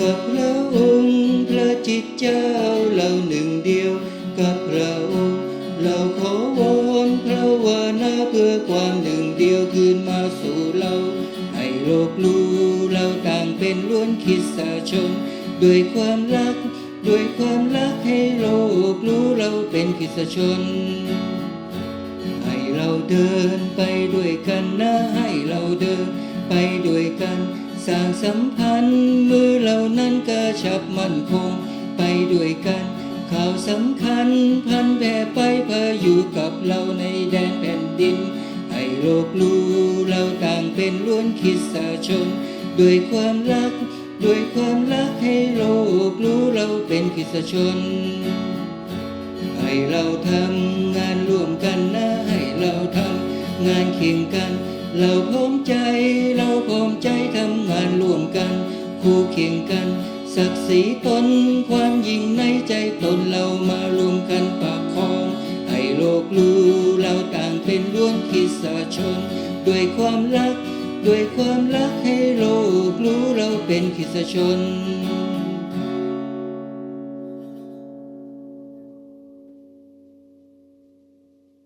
กับพระองค์ พระจิตเจ้าเราหนึ่งเดียว กับเราเราขอวอนพระวานาเพื่อความหนึ่งเดียวคืนมาสู่เรา ให้โลกรู้เราต่างเป็นล้วนคิดสาชน ด้วยความรัก ด้วยความรักให้โลกรู้เราเป็นคิดชนให้เราเดินไปด้วยกันนะให้เราเดินไปด้วยกัน สร้างสัมพันธ์มือเหล่านั้นกระชับมั่นคงไปด้วยกัน ข่าวสำคัญพันแผ่ไปพาอยู่กับเราในแดนแผ่นดิน ให้โลกรู้เราต่างเป็นล้วนคิดสาชน ด้วยความรัก ด้วยความรักให้โลกรู้เราเป็นคริสชน ให้เราทำงานร่วมกันนะให้เราทำงานเคียงกัน เราพร้อมใจเราพร้อม คู่เคียงกัน ศักดิ์ศรีตนความยิ่งในใจตนเรามารวมกันปากคอง ให้โลกรู้เราต่างเป็นล้วนคิดสาชน ด้วยความรัก ด้วยความรักให้โลกรู้เราเป็นคิดสตชน